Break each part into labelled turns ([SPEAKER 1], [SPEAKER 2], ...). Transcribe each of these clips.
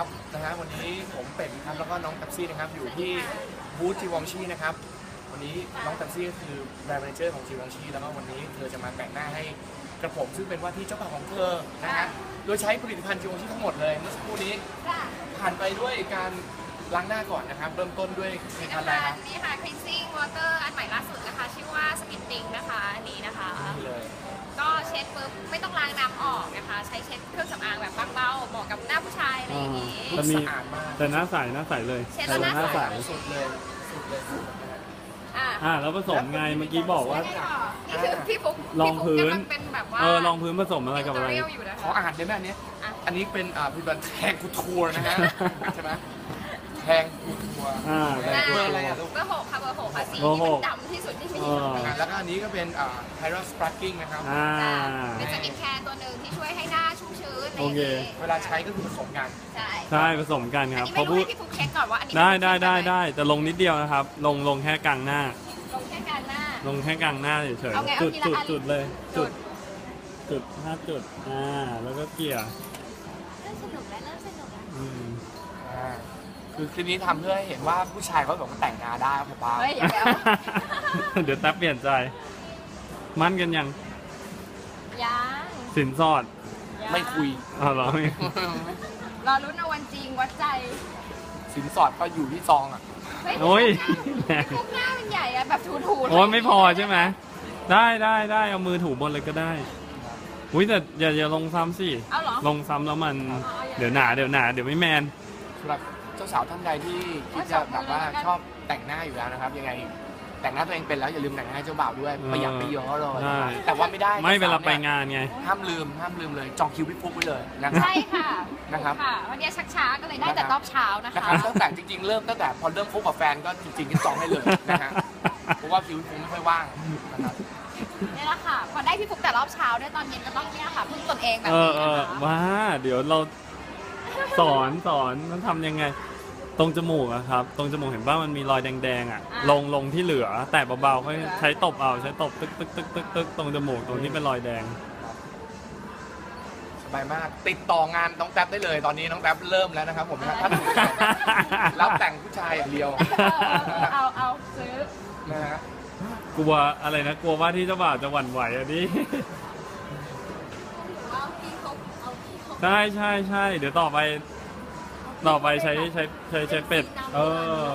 [SPEAKER 1] ครับนะฮะวันนี้ผมเป็ดครับแล้วก็น้องแท็กซี่นะครับอยู่ที่บูธจีวองชีนะครับวันนี้น้องแท็กซี่ก็คือแบรนด์แมเนเจอร์ของจีวองชีแล้วก็วันนี้เธอจะมาแต่งหน้าให้กระผมซึ่งเป็นว่าที่เจ้าบ่าวของเธอนะฮะโดยใช้ผลิตภัณฑ์จีวองชีทั้งหมดเลยเมื่อสักครู่นี้ผ่านไปด้วยการล้างหน้าก่อนนะครับ เริ่มต้นด้วยผลิตภัณฑ์อะไรครับ
[SPEAKER 2] นี่ค่ะ cleansing water อันใหม่ล่าสุดนะคะ ชื่อว่า Spitting นะคะอันนี้นะคะ
[SPEAKER 1] นี่เลย
[SPEAKER 2] ก็เช็ดปุ๊บไม่ต้องล้างน้ำออกนะคะ ใช้เช็ดเครื่องสำอางแบบเบาๆเหมาะกับหน้าผู้ชายอะไรอย่างนี้
[SPEAKER 3] จะมี
[SPEAKER 1] สะอาดมาก
[SPEAKER 3] แต่หน้าใสหน้าใสเลย
[SPEAKER 2] เช็ดแล้วหน้าใส
[SPEAKER 1] สุดเลยสุดเลยสุดเลย
[SPEAKER 2] อะ
[SPEAKER 3] อ่าแล้วผสมไงเมื่อกี้บอกว่า
[SPEAKER 2] นี่คือพี่ฟุ๊ก
[SPEAKER 3] รองพื้น
[SPEAKER 2] พี่ฟุ๊กกำลังเป็นแบบว่า
[SPEAKER 3] เออรองพื้นผสมอะไรกับอะไร
[SPEAKER 2] เรียวอยู่นะ
[SPEAKER 1] ขอ
[SPEAKER 2] คะ
[SPEAKER 1] อ่านได้ไหมอันเนี้ย
[SPEAKER 2] อะ
[SPEAKER 1] อันนี้เป็นอ่าผลิตภัณฑ์แทงกูทัวร์นะฮะ ใช่ไหม แทงกูทัวร์
[SPEAKER 3] อ่า
[SPEAKER 1] เบอร์อะไรอะลูก
[SPEAKER 2] เบอร์หกค่ะเบอร์หกค่ะสี
[SPEAKER 3] เบอร์ห
[SPEAKER 2] ที่
[SPEAKER 3] ก
[SPEAKER 2] มันดำที่สุดที่มี
[SPEAKER 3] เออ
[SPEAKER 1] อ่าแล้วก็อันนี้ก็เป็นอ่าไฮรัสปรักกิ้งนะครับ
[SPEAKER 3] อ่า
[SPEAKER 2] เป็นสกินแคร์ตัวหนึ่งที่ช่วยให้หน้าชุ่มชื้นอะไร
[SPEAKER 3] โอ
[SPEAKER 2] อย่าง
[SPEAKER 3] เค
[SPEAKER 2] นี้
[SPEAKER 1] เวลาใช้ก็คือผสมกัน
[SPEAKER 2] ใช่
[SPEAKER 3] ใช่ผสมกัน
[SPEAKER 2] อัน
[SPEAKER 3] ครับ
[SPEAKER 2] นี้
[SPEAKER 3] พอ
[SPEAKER 2] ไม่รู้
[SPEAKER 3] พูด
[SPEAKER 2] ให้พี่ฟุ๊กเช็คก่อนว่าอันนี้
[SPEAKER 3] ได้ได้ได้
[SPEAKER 2] มัน
[SPEAKER 3] ได้แต่ลงนิดเดียวนะครับ ลงลงแค่กลางหน้า
[SPEAKER 2] ลงแค่กลางหน้า
[SPEAKER 3] ลงแค่กลางหน้าเฉย
[SPEAKER 2] เอาไง
[SPEAKER 3] ๆ
[SPEAKER 2] เอา
[SPEAKER 3] จุด
[SPEAKER 2] ทีละ
[SPEAKER 3] จุด
[SPEAKER 2] อัน
[SPEAKER 3] จุดเลย
[SPEAKER 2] จุ
[SPEAKER 3] จุ
[SPEAKER 2] ด
[SPEAKER 3] ดจุดห้าจุดอ่าแล้วก็เกี่ย
[SPEAKER 2] เริ่มสนุกแล้วเริ่มสนุกแล้ว
[SPEAKER 3] อืม
[SPEAKER 1] อ่า คือคลิปนี้ทำเพื่อให้เห็นว่าผู้ชายเขาแบบว่าแต่งงานได้ครับผมป้า
[SPEAKER 2] เฮ้ยอย่าไปเอา
[SPEAKER 3] เดี๋ยวแท็บเปลี่ยนใจ มั่นกันยัง
[SPEAKER 2] ยัง
[SPEAKER 3] สินสอด
[SPEAKER 2] ยัง
[SPEAKER 1] ไม่คุย
[SPEAKER 3] อ๋อเหรอ
[SPEAKER 2] รอรุ้นเอาวันจริงวัดใจ
[SPEAKER 1] สินสอดก็อยู่ที่ซองอะ
[SPEAKER 2] เฮ้ย
[SPEAKER 3] โอ้ย
[SPEAKER 2] พวกหน้ามันใหญ่อะแบบถูๆ
[SPEAKER 3] โอ้ยไม่พอใช่ไหมได้ได้ได้เอามือถูบนเลยก็ได้อุ้ยแต่อย่าอย่าลงซ้ำสิ
[SPEAKER 2] เอาเหรอ
[SPEAKER 3] ลงซ้ำแล้วมัน
[SPEAKER 2] อ๋ออย่า
[SPEAKER 3] เดี๋ยวหนาเดี๋ยวหนาเดี๋ยวไม่แมน
[SPEAKER 1] สำหรับ เจ้าสาวท่านใดที่คิดจะแบบว่าชอบแต่งหน้าอยู่แล้วนะครับ ยังไงแต่งหน้าตัวเองเป็นแล้วอย่าลืมแต่งหน้าให้เจ้าบ่าวด้วย
[SPEAKER 3] เออ
[SPEAKER 1] ประหยัดไปเยอะเลย
[SPEAKER 3] ใช่
[SPEAKER 1] แต่ว่าไม่ได้
[SPEAKER 3] ไม่เวลาไป
[SPEAKER 1] จ้สนี่ย
[SPEAKER 3] งานไง
[SPEAKER 1] ห้ามลืมห้ามลืมเลยจองคิวพี่ฟุ๊กไว้เลยนะครับ
[SPEAKER 2] ใช่ค่ะ
[SPEAKER 1] นะครับ
[SPEAKER 2] ค่ะ วันนี้ชักช้าก็เลยได้แต่รอบเช้านะ
[SPEAKER 1] นะคะครับตั้งแต่จริงๆ เริ่มตั้งแต่พอเริ่มคบกับแฟนก็จริงๆก็จองให้เลยนะฮะเพราะว่าคิวพี่ฟุ๊กไม่ค่อยว่างนะครับ
[SPEAKER 2] นี่แหละค่ะ พอได้พี่ฟุกแต่รอบเช้าด้วยตอนเย็นก็ต้องเนี่ยค่ะพึ่งตนเองแบบ
[SPEAKER 3] เอ
[SPEAKER 2] นี้
[SPEAKER 3] อเอ
[SPEAKER 2] นะ
[SPEAKER 3] อ
[SPEAKER 2] คะ
[SPEAKER 3] ว่าเดี๋ยวเรา สอนสอนมันทำยังไง ตรงจมูกอะครับ ตรงจมูกเห็นว่ามันมีรอยแดงๆอะลงลงที่เหลือ แต่เบาๆค่อยใช้ตบเอาใช้ตบตึกตึกตึกตึกตึกตรงจมูกตรงที่เป็นรอยแดง
[SPEAKER 1] สบายมาก ติดต่องานน้องแท็บได้เลย ตอนนี้น้องแท็บเริ่มแล้วนะครับผมนะถ้าถูกใจรับแต่งผู้ชายอย่างเดียว
[SPEAKER 2] เออเอาเอาซื้อ
[SPEAKER 1] นะฮะ
[SPEAKER 3] กลัวอะไรนะกลัวว่าที่เจ้าบ่าวจะหวั่นไหวอะดิ
[SPEAKER 2] เอาพี่ฟุกเอาพี่ฟุก
[SPEAKER 3] ใช่ใช่ใช่เดี๋ยวต่อไปต่อไปใช้ใช้ใช้ใช้เป็ด เออ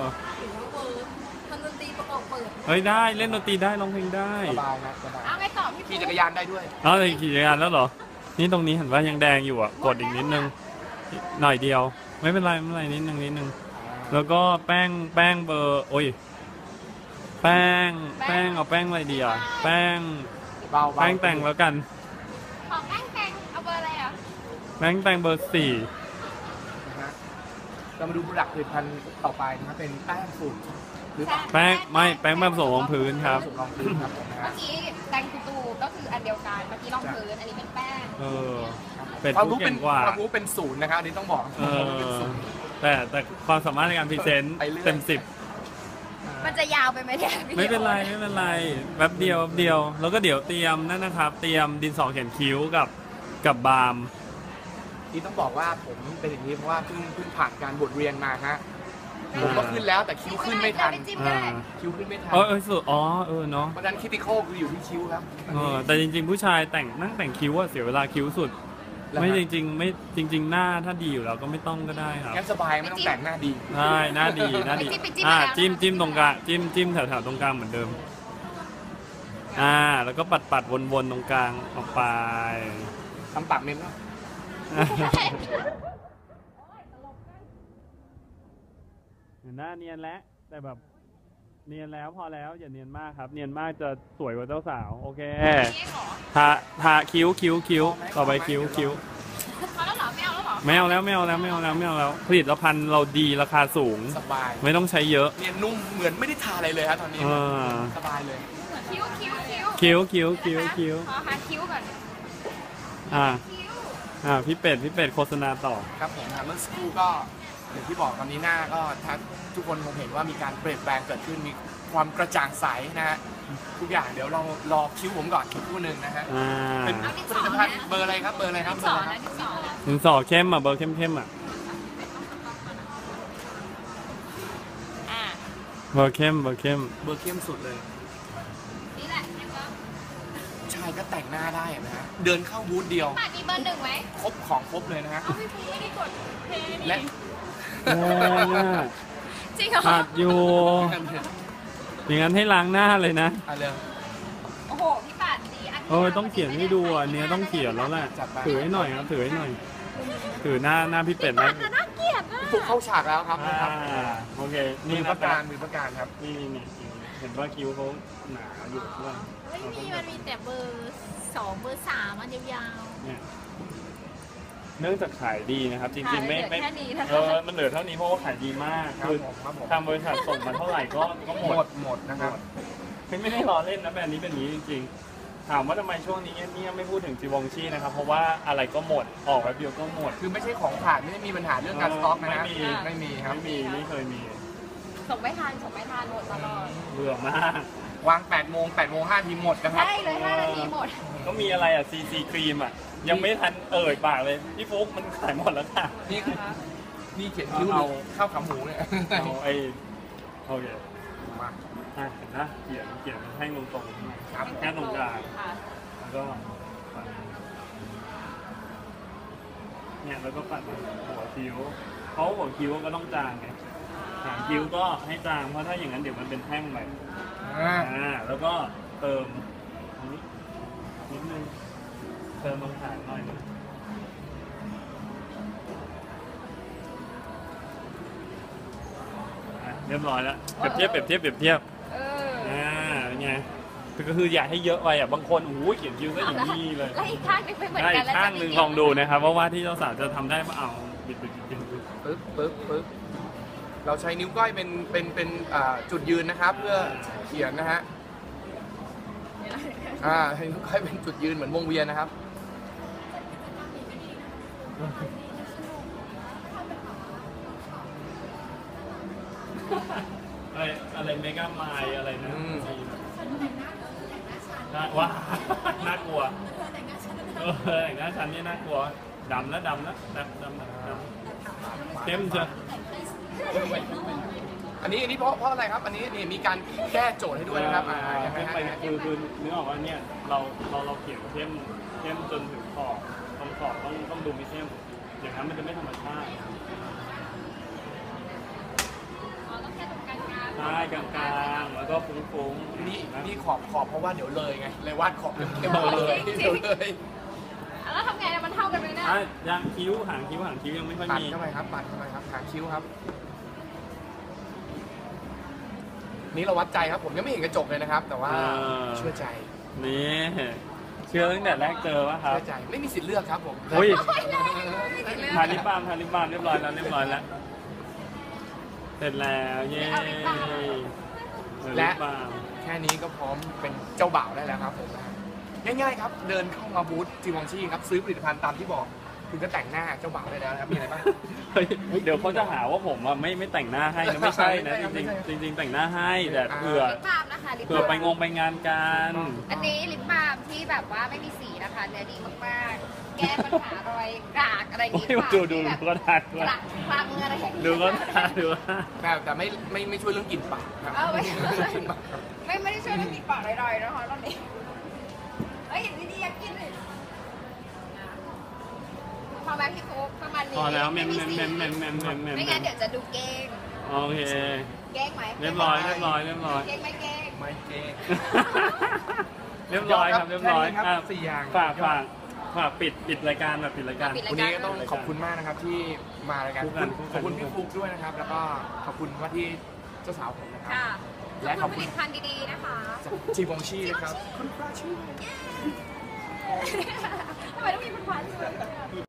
[SPEAKER 2] ทำดนตรีประกอบเปิด
[SPEAKER 3] เฮ้ยได้เล่นดนตรีได้ร้องเพลงได้
[SPEAKER 1] สบายนะสบาย
[SPEAKER 2] เอาไงต่อพี่ฟุ
[SPEAKER 1] ขี่
[SPEAKER 2] ก
[SPEAKER 1] จักรยานได้ด้วย
[SPEAKER 3] เอาเลยขี่จักรยานแล้วเหรอ นี่ตรงนี้เห็นว่ายังแดงอยู่อะกดอีกนิดนึงหน่อยเดียว ไม่เป็นไรไม่เป็นไรนิดนึงนิดนึงแล้วก็แป้งแป้งเบอร์โอ้ยแป้งแป้งเอาแป้งอะไรดีอะแป้ง
[SPEAKER 1] เบาๆ
[SPEAKER 3] แป้งแต่งแล้วกัน
[SPEAKER 2] ของแป้ง แป้
[SPEAKER 3] งแต่งเบอร์สี่
[SPEAKER 1] นะฮะเรามาดูผลิตผลิตภัณฑ์ต่อไปนะครับเป็นแป้งสูตรหรือเปล่า
[SPEAKER 3] แป้งไม่แป้งแบบผสมรองพื้นครับ
[SPEAKER 1] สูตรรองพื้นครับผมนะ
[SPEAKER 2] เมื่
[SPEAKER 1] ฮะ
[SPEAKER 2] อกี้แตงตูก็คืออันเดียวกัน เมื่อกี้รองพื้นอันนี้เป็นแป้ง
[SPEAKER 3] เออ เป็ด
[SPEAKER 1] ความ
[SPEAKER 3] ผู้
[SPEAKER 1] รู้เป็
[SPEAKER 3] เก่
[SPEAKER 1] น
[SPEAKER 3] งกว่า
[SPEAKER 1] ความรู้เป็นศูนย์นะครับอันนี้ต้องบอก
[SPEAKER 3] เอ
[SPEAKER 1] ความรู้เป็น
[SPEAKER 3] อ
[SPEAKER 1] ศูนย์
[SPEAKER 3] แต่แต่ความสามารถในการพรีเซนต์
[SPEAKER 1] ไปเรื่อย
[SPEAKER 3] เต็มสิบ
[SPEAKER 2] มันจะยาวไปไหมเนี่ยพี่
[SPEAKER 3] ไม่เป็นไรไม่เป็นไรแป๊บเดียวแป๊บเดียว แล้วก็เดี๋ยวเตรียมนั่นนะครับ เตรียมดินสอเขียนคิ้วกับกับบาล์ม
[SPEAKER 1] นี่ต้องบอกว่าผมเป็นอย่างนี้เพราะว่าเพิ่งเพิ่งผ่านการบทเรียนมาฮะผมก็ขึ้นแล้วแต่คิ้วขึ้นไม่ทัน
[SPEAKER 2] จิ้มก็
[SPEAKER 3] อ่า
[SPEAKER 2] ได้
[SPEAKER 1] คิ้วขึ้นไม่ทัน
[SPEAKER 3] เออเออสุดอ๋อเออเนาะ
[SPEAKER 1] เพราะฉะนั้นคิติคอลคืออยู่ที่คิ้วครับ
[SPEAKER 3] เออแต่จริง ๆ ผู้ชายแต่งนั่งแต่งคิ้วอะเสียเวลาคิ้วสุด
[SPEAKER 1] แล้ว
[SPEAKER 3] ไม่
[SPEAKER 1] ฮะ
[SPEAKER 3] จริง ๆ ไม่จริง ๆ หน้าถ้าดีอยู่แล้วก็ไม่ต้องก็ได้ครับ
[SPEAKER 1] งั้นสบายไม่ต้องแต่งหน้าดี
[SPEAKER 3] ได้หน้าดีหน้าดี
[SPEAKER 2] ไปจิ้มไปจิ้ม
[SPEAKER 3] อ่า
[SPEAKER 2] มาแล้ว
[SPEAKER 3] จิ้มจิ้มตรงกลางจิ้มจิ้มแถวๆตรงกลางเหมือนเดิม อ่า แล้วก็ปัดปัดๆวนๆตรงกลางออกไป
[SPEAKER 1] ทำปากเมมเนาะ
[SPEAKER 3] เห็นหน้าเนียนแล้วแต่แบบ เนียนแล้วพอแล้วอย่าเนียนมากครับ เนียนมากจะสวยกว่าเจ้าสาว โอเค
[SPEAKER 2] เองเหรอ
[SPEAKER 3] ทาทาคิ้วคิ้วคิ้วต่อไปคิ้วคิ้ว
[SPEAKER 2] พอแล้วเหรอไม่เอาแล้วเหรอ
[SPEAKER 3] ไม่เอาแล้วไม่เอาแล้วไม่เอาแล้วไม่เอาแล้วผลิตภัณฑ์เราดีราคาสูง
[SPEAKER 1] สบาย
[SPEAKER 3] ไม่ต้องใช้เยอะ
[SPEAKER 1] เนียนนุ่มเหมือนไม่ได้ทาอะไรเลยครับตอนนี้
[SPEAKER 3] เออ
[SPEAKER 1] สบายเลย
[SPEAKER 2] คิ้วคิ้วคิ้ว
[SPEAKER 3] คิ้วคิ้วคิ้วคิ้ว
[SPEAKER 2] ขอหาคิ้วก่อน
[SPEAKER 3] อ่า
[SPEAKER 2] คิ้ว
[SPEAKER 3] อ่าพี่เป็ดพี่เป็ดโฆษณาต่อ
[SPEAKER 1] ครับผมครัเมื่อสักครู่ก็อย่างที่บอกตอนนี้หน้าก็ทักทุกคนคงเห็นว่ามีการเปลี่ยนแปลงเกิดขึ้นมีความกระจ่างใสนะฮะทุกอย่างเดี๋ยวเรารอคิวผมก่อนคิวคู่หนึ่งนะฮะ
[SPEAKER 3] อ่า
[SPEAKER 1] เป็นผลิตภัณฑ์เบอร์อะไรครับเบอร์อะไรครับเบอร์อะไรนค
[SPEAKER 2] นะ
[SPEAKER 1] รับ
[SPEAKER 2] หนึ่
[SPEAKER 3] งสองเข้มอะเบอร์เข้มเข้มอะอะ
[SPEAKER 2] เบ
[SPEAKER 3] อร์เข้มเบอร์เข้ม
[SPEAKER 1] เบอร์เข้มสุดเลย หน้าได้นะฮะเดินเข้าบูธเดียว
[SPEAKER 2] ป่านมีเบอร์หนึ่งไหม
[SPEAKER 1] ครบของครบเลยนะฮะ
[SPEAKER 2] เอาพี่ฟูไม่ได้กดเพย์
[SPEAKER 1] และ
[SPEAKER 2] นี่
[SPEAKER 3] แรงอะ
[SPEAKER 2] จริงเหรอ
[SPEAKER 3] ขาดอยู่อย่างนั้นให้ล้างหน้าเลยนะ
[SPEAKER 1] อะเร็ว
[SPEAKER 2] โอ้โห พี่ป่านดีอันที่
[SPEAKER 3] โอ้ยต้องเขียนให้ดูอะอันเนี้ยต้องเขียนแล้วแหละ
[SPEAKER 1] จัดไป
[SPEAKER 3] ถือให้หน่อยครับถือให้หน่อยถือหน้าหน้าพี่เป็ด
[SPEAKER 2] ป่า
[SPEAKER 3] นะ
[SPEAKER 2] นจะน่าเกลียดมาก
[SPEAKER 1] ทุกเข้าฉากแล้วครับ
[SPEAKER 3] อ่า
[SPEAKER 1] นะครับ
[SPEAKER 3] โอเค
[SPEAKER 1] มือ
[SPEAKER 3] นะ
[SPEAKER 1] ประการมือประการครับ
[SPEAKER 3] นี่นี่นี่ เห็นว่าคิ้วเขาหนาอยู่ใช่ไหม
[SPEAKER 4] ไม่มีมันมีแต่เบอร์สองเบอร์สามอันยาว
[SPEAKER 3] เนี่ยเนื่องจากขายดีนะครับจริงๆไม่ไม่
[SPEAKER 4] แค่นี้นะ
[SPEAKER 3] เออมันเหลือเท่านี้เพราะว่าขายดีมาก
[SPEAKER 1] ครับ
[SPEAKER 3] คือ
[SPEAKER 1] ผมครับผม
[SPEAKER 3] ทางบริษัทส่งมาเท่าไหร่ก็ก็ห
[SPEAKER 1] ห
[SPEAKER 3] ม
[SPEAKER 1] ม
[SPEAKER 3] ด
[SPEAKER 1] ดหมดนะครับ
[SPEAKER 3] ไม่ไม่ได้รอเล่นนะแบรนด์นี้เป็นอย่างนี้จริงๆ ถามว่าทำไมช่วงนี้เงียบๆไม่พูดถึงจีวองชีนะครับ เพราะว่าอะไรก็หมดออกแป๊บเดียวก็หมด
[SPEAKER 1] คือไม่ใช่ของขาดไม่ได้มีปัญหาเรื่องการสต็อกนะฮะ
[SPEAKER 3] ไม่มี
[SPEAKER 1] ไม่มีครับ
[SPEAKER 3] ไม่มีไม่เคยมี
[SPEAKER 2] ส่งไม่ทันส่งไม่ทันหมดตลอด
[SPEAKER 3] เบื่อมาก
[SPEAKER 1] วาง8โมง8โมง5ทีหมดนะครับ
[SPEAKER 2] ใช่เลย5นาทีหมด
[SPEAKER 3] ก็มีอะไรอะซีซีครีมอะ ยังไม่ทันเอ่ยปากเลย พี่ฟุ๊กมันขายหมดแล้วค่ะ
[SPEAKER 1] นี่นี่เขียนคิ้วห
[SPEAKER 3] เอา
[SPEAKER 1] รือข้าวขาหมูเนี่ย
[SPEAKER 3] เอาไอ้โอเค
[SPEAKER 1] มา
[SPEAKER 3] อะเห็นนะเขียนเขียนให้ตรงๆหน่อย
[SPEAKER 1] ครับ
[SPEAKER 3] แค่ตรงกลาง
[SPEAKER 2] ค่ะ
[SPEAKER 3] แล้วก็ปัดเนี่ยแล้วก็ปัดหัวคิ้วเพราะหัวคิ้วก็ต้องจางไง หางคิ้วก็ให้จางเพราะถ้าอย่างนั้นเดี๋ยวมันเป็นแท่งไป
[SPEAKER 1] อ่า
[SPEAKER 3] อ่าแล้วก็เติมตรงนี้นิดนึงเติมตรงหางหน่อยนึงอะเรียบร้อยแล้วเปรียบเทียบเปรียบเทียบเปรียบเทียบ
[SPEAKER 2] เออ
[SPEAKER 3] อ่าเป็นไงก็คืออย่าให้เยอะไปอะ บางคนโอ้โหเขียนคิ้วก็อย่างนี้เลย
[SPEAKER 2] แล้วอีกข้างหนึงไม่เหมือน
[SPEAKER 3] ได้
[SPEAKER 2] กั
[SPEAKER 3] อี
[SPEAKER 2] น
[SPEAKER 3] ก
[SPEAKER 2] แล้ว
[SPEAKER 3] ข้าง
[SPEAKER 2] จะ
[SPEAKER 3] หนึ่ง
[SPEAKER 2] ไม่
[SPEAKER 3] ลองดูนะครับ ว่าว่าที่เจ้าสาวจะทำได้ปะเอาบิดบิดบิดบิดบิด
[SPEAKER 1] ปึ๊บปึ๊บปึ๊บ เราใช้นิ้วก้อยเป็นเป็นเป็นอ่าจุดยืนนะครับ เพื่อเขียนนะฮะอ่าให้นิ้วก้อยเป็นจุดยืนเหมือนวงเวียนนะครับ
[SPEAKER 3] อะไรอะไรเมกาไมล์อะไรนะ
[SPEAKER 1] อืม
[SPEAKER 3] น่าว้า น่ากลัวเออแต่งหน้าชั้นนี่น่ากลัวดำนะดำนะดำดำนะดำเข้มเชียว
[SPEAKER 1] อันนี้อันนี้เพราะเพราะอะไรครับ อันนี้นี่มีการแก้โจทย์ให้ด้วยนะครับอ่า
[SPEAKER 3] อ่า
[SPEAKER 1] ยังไง
[SPEAKER 3] เข้ม
[SPEAKER 1] ฮะ
[SPEAKER 3] ไปคือคือนึกออกว่าเนี่ยเราเราเราเขียนเข้มเข้มจนถึงขอบตรงขอบต้องต้องดูไม่เข้มอย่างนั้นมันจะไม่ธรรมชาติ
[SPEAKER 2] อ๋อต้องแค่ตรงกลางๆ
[SPEAKER 3] ใช่กลางๆแล้วก็ฟุ้งๆ
[SPEAKER 1] นี่
[SPEAKER 3] นะ
[SPEAKER 1] นี่ขอบขอบเพราะว่าเดี๋ยวเลยไง เลยวาดขอบเข้มๆเลยเดี๋ยวเลย
[SPEAKER 2] แล้วทำไงอะมันเท่ากันไหมเนี่ย
[SPEAKER 3] อะยางคิ้วหางคิ้วหางคิ้วยังไม่ค่อย
[SPEAKER 1] ปัด
[SPEAKER 3] มี
[SPEAKER 1] เข้าไปครับปัดเข้าไปครับหางคิ้วครับ นี่เราวัดใจครับผมยังไม่เห็นกระจกเลยนะครับ แต่ว่า
[SPEAKER 3] เออ
[SPEAKER 1] เชื่อใจ
[SPEAKER 3] นี่เชื่อตั้งแต่แรกเจอว่าครับ
[SPEAKER 1] เชื่อใจไม่มีสิทธิ์เลือกครับผม
[SPEAKER 3] อุ้ย
[SPEAKER 2] ไม่ได้เลย
[SPEAKER 3] ทาลิปบาล์มทาลิปบาล์มเรียบร้อยแล้วเรียบร้อยแล้วเสร็จแล้วเย้
[SPEAKER 2] เอาลิปบาล์ม
[SPEAKER 1] และ
[SPEAKER 3] ลิปบาล์ม
[SPEAKER 1] แค่นี้ก็พร้อมเป็นเจ้าบ่าวได้แล้วครับผมง่ายๆครับ เดินเข้ามาบูธจีวองชีครับซื้อผลิตภัณฑ์ตามที่บอก คุณก็แต่งหน้าเจ้าบ่าวได้แล้วนะครับมีอะไรบ้าง
[SPEAKER 3] เฮ้ยเดี๋ยวเขาจะหาว่าผมอะไม่ไม่แต่งหน้าให้นะไม่ใช่นะ
[SPEAKER 1] ไม่
[SPEAKER 3] จ
[SPEAKER 1] ใช่
[SPEAKER 3] ริง
[SPEAKER 1] ไม่ใช่
[SPEAKER 3] ๆจริงๆแต่งหน้าให้แต่เผื่อ
[SPEAKER 2] ลิปบาล์มนะคะลิป
[SPEAKER 3] เผื่อบา
[SPEAKER 2] ล์ม
[SPEAKER 3] ไปงงไปงานกัน
[SPEAKER 2] อันนี้ลิปบาล์มที่แบบว่าไม่มีสีนะคะเนื้อดีมากๆ แก้ปัญหารอยกรากอะไรอย่าง
[SPEAKER 3] โอ้
[SPEAKER 2] งี้
[SPEAKER 3] ยดูดู
[SPEAKER 2] ที่
[SPEAKER 3] ดู
[SPEAKER 2] แบบ
[SPEAKER 3] ก็ได้ด้วย
[SPEAKER 2] กระคลังอะไรอย่างงี้
[SPEAKER 3] ดูก็ได้ดูก็ได้
[SPEAKER 1] แต่แต่ไม่ไม่ไม่ช่วยเรื่องกลิ่นปากครับ
[SPEAKER 2] เออไม่
[SPEAKER 1] ช่วยเรื่องกลิ่นปาก
[SPEAKER 2] ไม่ไม่ได้ช่วยเรื่องติดปากลอยๆนะคะตอนนี้เฮ้ยเห็นดีๆอยากกินเลยพ อไหมพี่ฟุ๊กประมาณนี้
[SPEAKER 3] พอแล้วเมน
[SPEAKER 2] ไเม
[SPEAKER 3] นเมนเมนเมนเมนเมน
[SPEAKER 2] ไม่งั้นเดี๋ยวจะดูเก้ง
[SPEAKER 3] โอเค
[SPEAKER 2] เก้งไหม
[SPEAKER 3] เรียบร้อยเรียบร้อยเรียบร้อย
[SPEAKER 2] เก้งไหมเก้ง
[SPEAKER 1] ไม่เก่ง
[SPEAKER 3] เรียบร้อยครับเรียบร้อย
[SPEAKER 1] แค่นี้ครับ
[SPEAKER 3] อะ
[SPEAKER 1] สี่อย่าง
[SPEAKER 3] ฝากฝากฝากปิดปิดรายการแบบปิดรายการ
[SPEAKER 1] วันนี้ก็ต้องขอบคุณมากนะครับที่มารายการ
[SPEAKER 3] คู่
[SPEAKER 1] ข
[SPEAKER 3] กั
[SPEAKER 1] อบ
[SPEAKER 3] น
[SPEAKER 1] คุณ
[SPEAKER 3] คู่กัน
[SPEAKER 1] ขอบคุณพี่ฟุกด้วยนะครับ แล้วก็ขอบคุณว่าที่เจ้าสาวผมนะครับ
[SPEAKER 2] ค่ะ
[SPEAKER 1] และ
[SPEAKER 2] ข
[SPEAKER 1] ข
[SPEAKER 2] อ
[SPEAKER 1] อ
[SPEAKER 2] บบคุ
[SPEAKER 1] คุณณ
[SPEAKER 2] ผลิตภัณฑ์ดีๆนะคะ
[SPEAKER 1] จีบองชีนะครับ
[SPEAKER 2] ทำไมต้องมีผลิตภัณฑ์